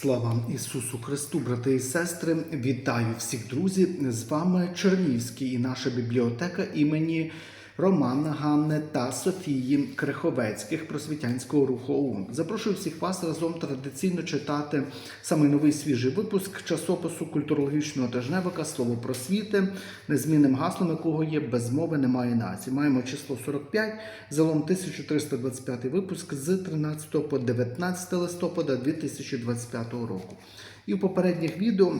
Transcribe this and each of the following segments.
Слава Ісусу Христу, брати і сестри! Вітаю всіх друзі! З вами Чернівський і наша бібліотека імені Романа Ганни та Софії Криховецьких просвітянського руху ОУН. Запрошую всіх вас разом традиційно читати самий новий свіжий випуск часопису культурологічного тижневика Слово просвіти, незмінним гаслом якого є без мови немає нації. Маємо число 45, залом 1325 випуск з 13 по 19 листопада 2025 року. І в попередніх відео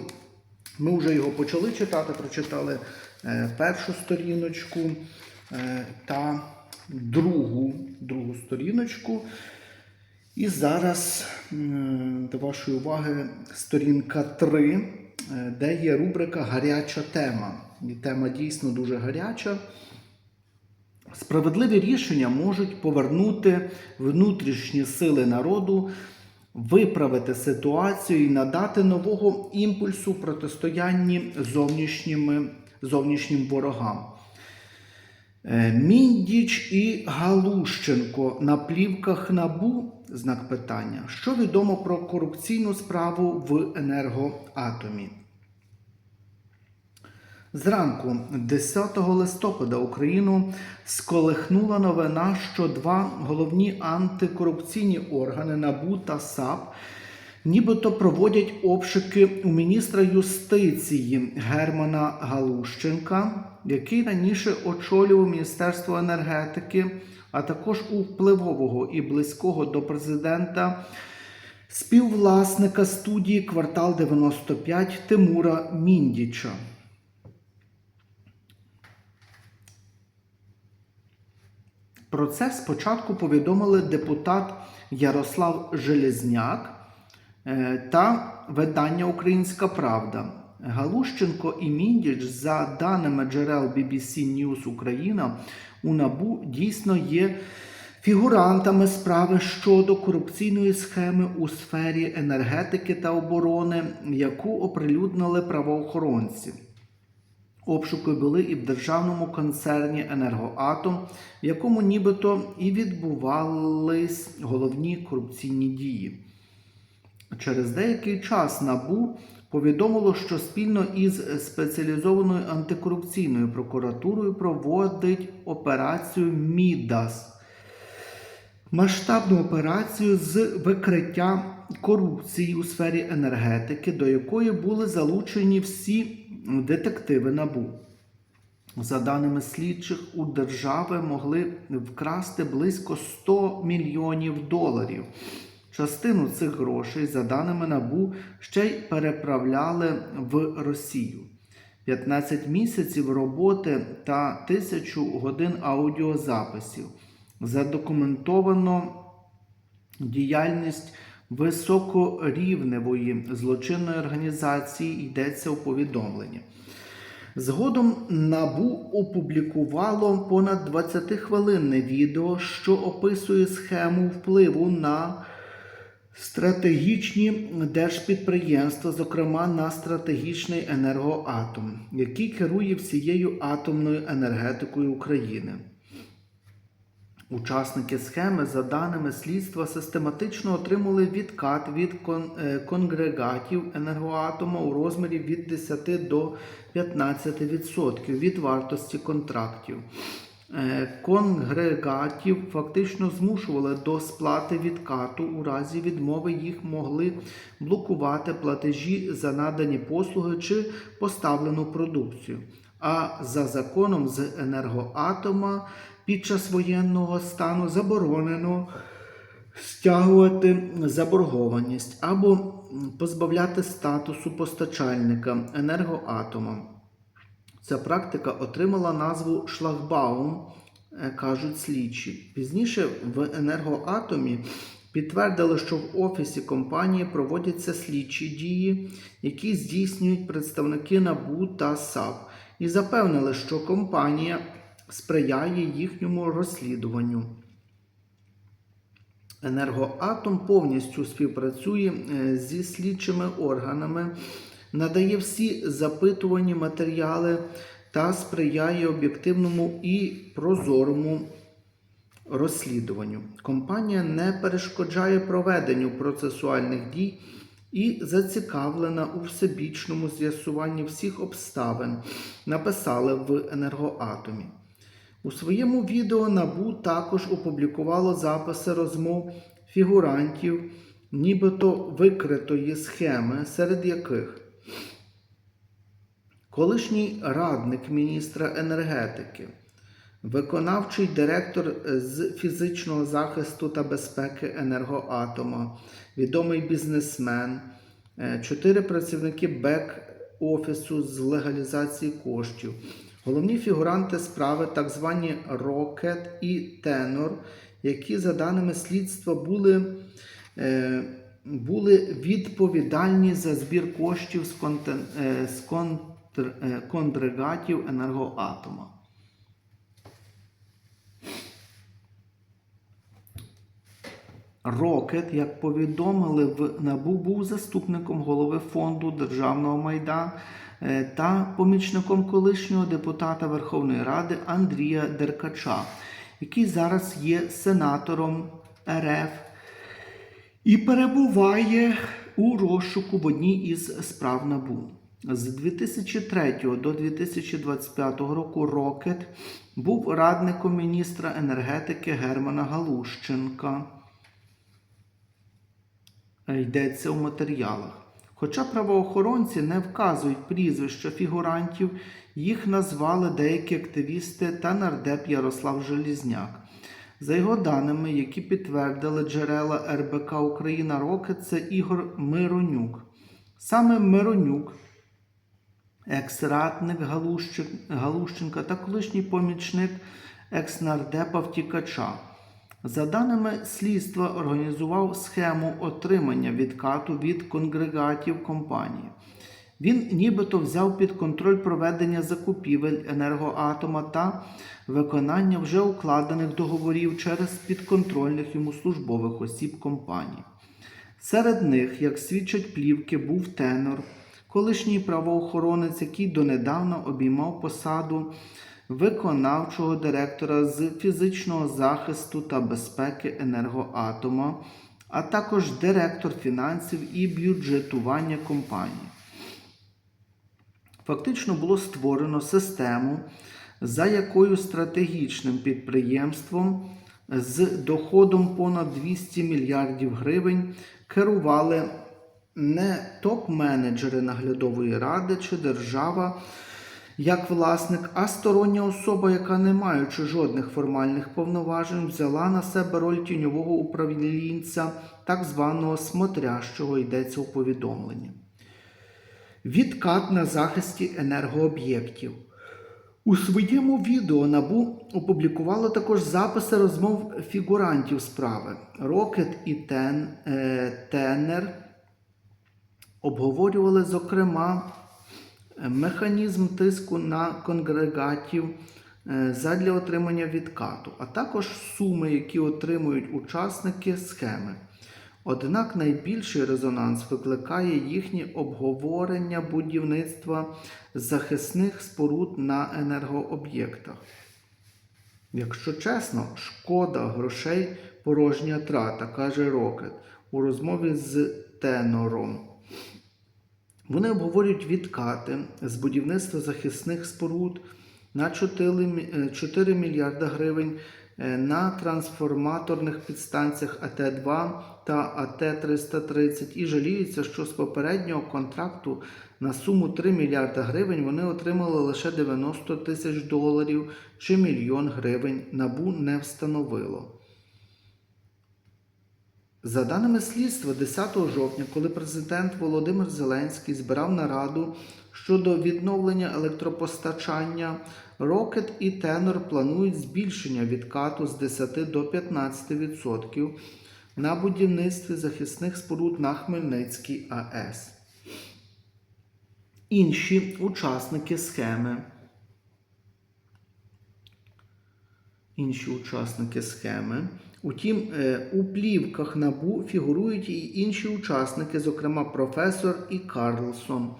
ми вже його почали читати, прочитали е, першу сторіночку та другу, другу сторіночку. І зараз до вашої уваги сторінка 3, е, де є рубрика Гаряча тема. І тема дійсно дуже гаряча. Справедливі рішення можуть повернути внутрішні сили народу, виправити ситуацію і надати нового імпульсу протистоянні зовнішнім ворогам. Е, Міндіч і Галущенко на плівках набу знак питання. Що відомо про корупційну справу в енергоатомі? Зранку, 10 листопада, Україну сколихнула новина, що два головні антикорупційні органи НАБУ та САП нібито проводять обшуки у міністра юстиції Германа Галущенка, який раніше очолював Міністерство енергетики, а також у впливового і близького до президента співвласника студії Квартал 95 Тимура Міндіча. Про це спочатку повідомили депутат Ярослав Железняк та видання Українська Правда. Галущенко і Міндіч, за даними джерел BBC News Україна, у НАБУ дійсно є фігурантами справи щодо корупційної схеми у сфері енергетики та оборони, яку оприлюднили правоохоронці. Обшуки були і в державному концерні Енергоатом, в якому нібито і відбувались головні корупційні дії. Через деякий час НАБУ повідомило, що спільно із спеціалізованою антикорупційною прокуратурою проводить операцію Мідас. Масштабну операцію з викриття корупції у сфері енергетики, до якої були залучені всі детективи НАБУ. За даними слідчих, у держави могли вкрасти близько 100 мільйонів доларів. Частину цих грошей, за даними НАБУ, ще й переправляли в Росію. 15 місяців роботи та тисячу годин аудіозаписів. Задокументовано діяльність високорівневої злочинної організації йдеться у повідомленні. Згодом НАБУ опублікувало понад 20-хвилинне відео, що описує схему впливу на стратегічні держпідприємства, зокрема на стратегічний енергоатом, який керує всією атомною енергетикою України. Учасники схеми, за даними слідства, систематично отримали відкат від е, конгрегатів енергоатома у розмірі від 10 до 15% від вартості контрактів. Е, Конгрегатів фактично змушували до сплати відкату. У разі відмови їх могли блокувати платежі за надані послуги чи поставлену продукцію. А за законом з енергоатома під час воєнного стану заборонено стягувати заборгованість або позбавляти статусу постачальника енергоатома. Ця практика отримала назву шлагбаум, е, кажуть слідчі. Пізніше в енергоатомі підтвердили, що в офісі компанії проводяться слідчі дії, які здійснюють представники НАБУ та САП, і запевнили, що компанія сприяє їхньому розслідуванню. Енергоатом повністю співпрацює е, зі слідчими органами, надає всі запитувані матеріали та сприяє об'єктивному і прозорому розслідуванню. Компанія не перешкоджає проведенню процесуальних дій і зацікавлена у всебічному з'ясуванні всіх обставин, написали в енергоатомі. У своєму відео НАБУ також опублікувало записи розмов фігурантів, нібито викритої схеми, серед яких колишній радник міністра енергетики, виконавчий директор з фізичного захисту та безпеки енергоатома, відомий бізнесмен, е, чотири працівники бек-офісу з легалізації коштів. Головні фігуранти справи, так звані Рокет і Тенор, які, за даними слідства, були, е, були відповідальні за збір коштів з, контен, е, з контр, е, енергоатома. Рокет, як повідомили в НАБУ, був заступником голови фонду Державного майна е, та помічником колишнього депутата Верховної Ради Андрія Деркача, який зараз є сенатором РФ і перебуває у розшуку в одній із справ НАБУ. З 2003 до 2025 року Рокет був радником міністра енергетики Германа Галущенка. Йдеться у матеріалах. Хоча правоохоронці не вказують прізвища фігурантів, їх назвали деякі активісти та нардеп Ярослав Желізняк. За його даними, які підтвердили джерела РБК Україна Роки, це Ігор Миронюк. Саме Миронюк, екс-ратник Галущенка та колишній помічник екс-нардепа втікача. За даними слідства, організував схему отримання відкату від конгрегатів компанії. Він нібито взяв під контроль проведення закупівель енергоатома та виконання вже укладених договорів через підконтрольних йому службових осіб компанії. Серед них, як свідчать плівки, був тенор, колишній правоохоронець, який донедавна обіймав посаду виконавчого директора з фізичного захисту та безпеки енергоатома, а також директор фінансів і бюджетування компанії. Фактично було створено систему, за якою стратегічним підприємством з доходом понад 200 мільярдів гривень керували не топ-менеджери наглядової ради чи держава як власник, а стороння особа, яка, не маючи жодних формальних повноважень, взяла на себе роль тіньового управлінця, так званого смотрящого йдеться у повідомленні. Відкат на захисті енергооб'єктів. У своєму відео НАБУ опублікувало також записи розмов фігурантів справи. Рокет і Тен, е, Тенер обговорювали, зокрема, механізм тиску на конгрегатів е, задля отримання відкату, а також суми, які отримують учасники схеми. Однак найбільший резонанс викликає їхнє обговорення будівництва захисних споруд на енергооб'єктах. Якщо чесно, шкода грошей порожня трата, каже Рокет у розмові з тенором. Вони обговорюють відкати з будівництва захисних споруд на 4 е, 4 мільярда гривень на трансформаторних підстанціях АТ-2 та АТ-330 і жаліються, що з попереднього контракту на суму 3 мільярда гривень вони отримали лише 90 тисяч доларів чи мільйон гривень. Набу не встановило. За даними слідства, 10 жовтня, коли президент Володимир Зеленський збирав нараду щодо відновлення електропостачання, Рокет і Тенор планують збільшення відкату з 10 до 15% на будівництві захисних споруд на Хмельницькій АЕС. Інші учасники схеми. інші учасники схеми. Утім, е, у плівках набу фігурують і інші учасники, зокрема професор і Карлсон,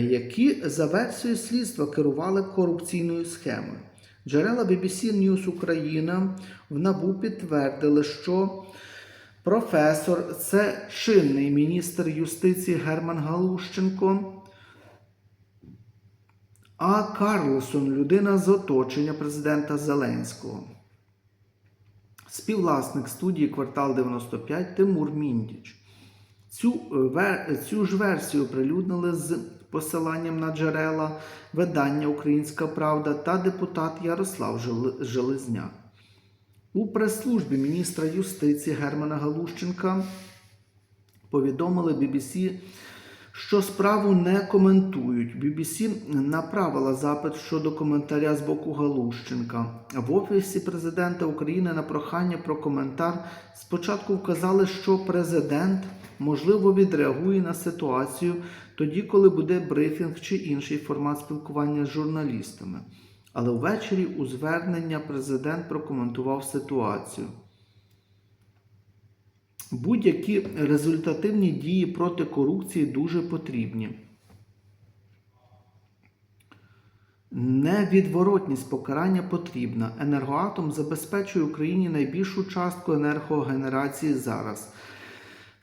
які за версією слідства керували корупційною схемою. Джерела BBC News Україна в НАБУ підтвердили, що Професор це чинний міністр юстиції Герман Галущенко. А Карлсон людина з оточення президента Зеленського. Співвласник студії Квартал 95 Тимур Міндіч. Цю, е, цю ж версію оприлюднили з посиланням на джерела видання Українська Правда та депутат Ярослав Жел- Железняк. У прес-службі міністра юстиції Германа Галущенка повідомили BBC, що справу не коментують. BBC направила запит щодо коментаря з боку Галущенка. В офісі президента України на прохання про коментар спочатку вказали, що президент можливо відреагує на ситуацію тоді, коли буде брифінг чи інший формат спілкування з журналістами. Але ввечері у звернення президент прокоментував ситуацію. Будь-які результативні дії проти корупції дуже потрібні. Невідворотність покарання потрібна. Енергоатом забезпечує Україні найбільшу частку енергогенерації зараз.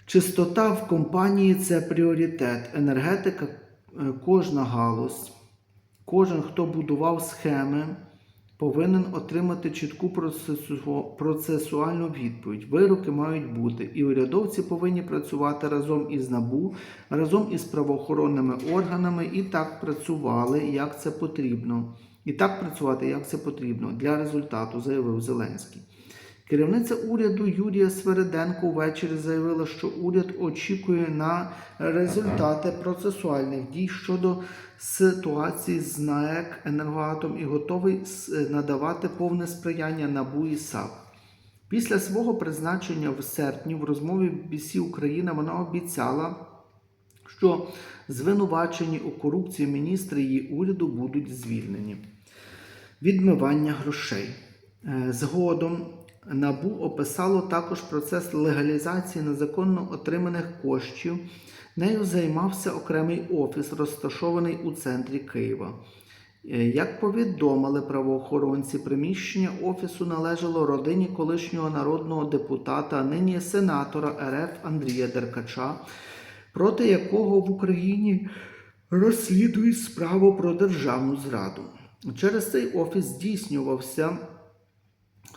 Чистота в компанії це пріоритет. Енергетика, е, кожна галузь, кожен, хто будував схеми, повинен отримати чітку процесуальну відповідь. Вироки мають бути. І урядовці повинні працювати разом із НАБУ, разом із правоохоронними органами і так працювали, як це потрібно. І так працювати, як це потрібно для результату, заявив Зеленський. Керівниця уряду Юрія Свериденко ввечері заявила, що уряд очікує на результати процесуальних дій щодо ситуації з НАЕК «Енергоатом» і готовий надавати повне сприяння НАБУ і САП. Після свого призначення в серпні в розмові BBC Україна вона обіцяла, що звинувачені у корупції міністри її уряду будуть звільнені. Відмивання грошей. Е, Згодом НАБУ описало також процес легалізації незаконно отриманих коштів. Нею займався окремий офіс, розташований у центрі Києва. Е, Як повідомили правоохоронці, приміщення офісу належало родині колишнього народного депутата, нині сенатора РФ Андрія Деркача, проти якого в Україні розслідують справу про державну зраду. Через цей офіс здійснювався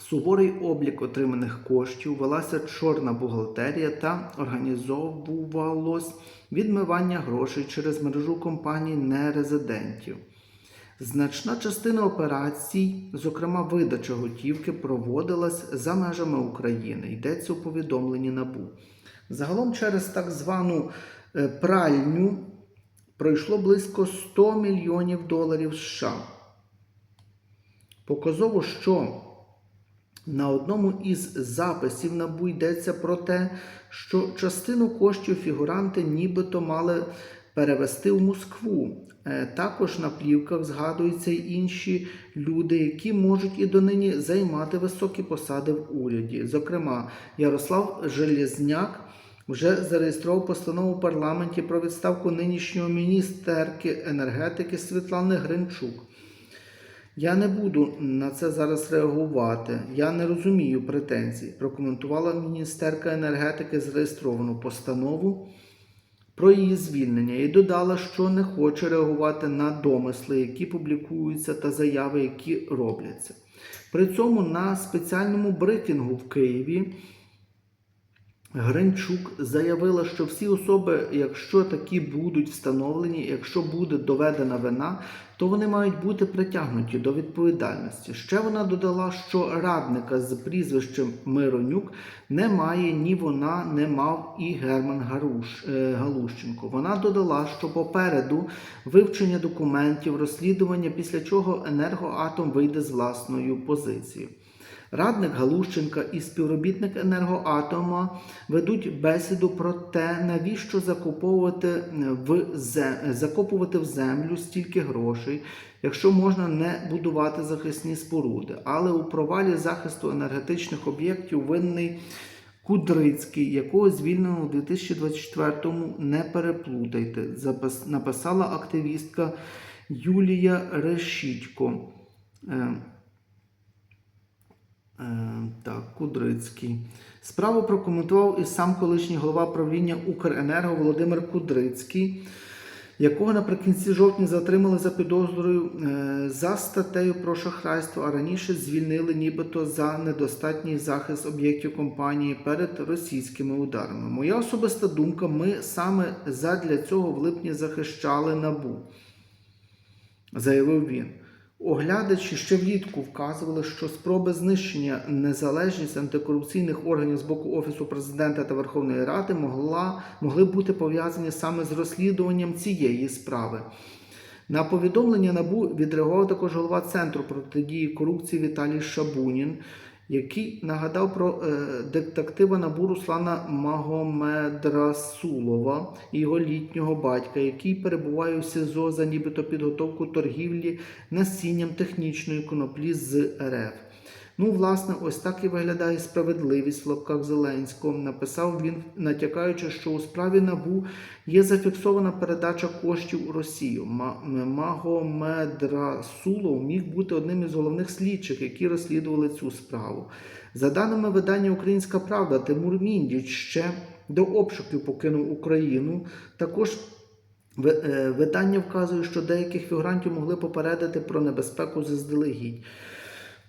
суворий облік отриманих коштів, велася чорна бухгалтерія та організовувалось відмивання грошей через мережу компаній нерезидентів. Значна частина операцій, зокрема видача готівки, проводилась за межами України. Йдеться у повідомленні НАБУ. Загалом через так звану е, пральню пройшло близько 100 мільйонів доларів США. Показово, що на одному із записів НАБУ йдеться про те, що частину коштів фігуранти нібито мали перевести в Москву. Е, Також на плівках згадуються й інші люди, які можуть і донині займати високі посади в уряді. Зокрема, Ярослав Железняк вже зареєстрував постанову в парламенті про відставку нинішнього міністерки енергетики Світлани Гринчук. Я не буду на це зараз реагувати. Я не розумію претензій. Прокоментувала міністерка енергетики зареєстровану постанову про її звільнення і додала, що не хоче реагувати на домисли, які публікуються, та заяви, які робляться. При цьому на спеціальному брифінгу в Києві Гринчук заявила, що всі особи, якщо такі будуть встановлені, якщо буде доведена вина, то вони мають бути притягнуті до відповідальності. Ще вона додала, що радника з прізвищем Миронюк немає ні вона, не мав і Герман Гаруш, е, Галущенко. Вона додала, що попереду вивчення документів, розслідування, після чого енергоатом вийде з власною позицією. Радник Галущенка і співробітник енергоатома ведуть бесіду про те, навіщо закуповувати в, зе- закопувати в землю стільки грошей, якщо можна не будувати захисні споруди. Але у провалі захисту енергетичних об'єктів винний Кудрицький, якого звільнено у 2024-му, не переплутайте, написала активістка Юлія Решітько. Е, так, Кудрицький. Справу прокоментував і сам колишній голова правління Укренерго Володимир Кудрицький, якого наприкінці жовтня затримали за підозрою е, за статтею про шахрайство, а раніше звільнили нібито за недостатній захист об'єктів компанії перед російськими ударами. Моя особиста думка, ми саме задля цього в липні захищали набу заявив він. Оглядачі ще влітку вказували, що спроби знищення незалежність антикорупційних органів з боку Офісу президента та Верховної Ради могла, могли бути пов'язані саме з розслідуванням цієї справи. На повідомлення НАБУ відреагував також голова Центру протидії корупції Віталій Шабунін, який нагадав про е, детектива НАБУ Руслана Магомедрасулова і його літнього батька, який перебуває у СІЗО за нібито підготовку торгівлі насінням технічної коноплі з РФ. Ну, власне, ось так і виглядає справедливість в лапках Зеленського. Написав він, натякаючи, що у справі НАБУ є зафіксована передача коштів у Росію. Магомедрасулов міг бути одним із головних слідчих, які розслідували цю справу. За даними видання Українська Правда, Тимур Міндіч ще до обшуків покинув Україну. Також е, Видання вказує, що деяких фігурантів могли попередити про небезпеку заздалегідь.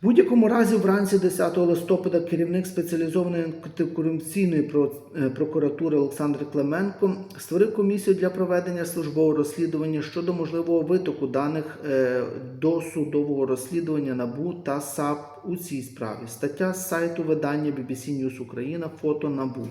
Будь-якому разі, вранці 10 листопада керівник спеціалізованої антикорупційної е, прокуратури Олександр Клименко створив комісію для проведення службового розслідування щодо можливого витоку даних е, до судового розслідування НАБУ та САП у цій справі. Стаття з сайту видання BBC News Україна, фото НАБУ.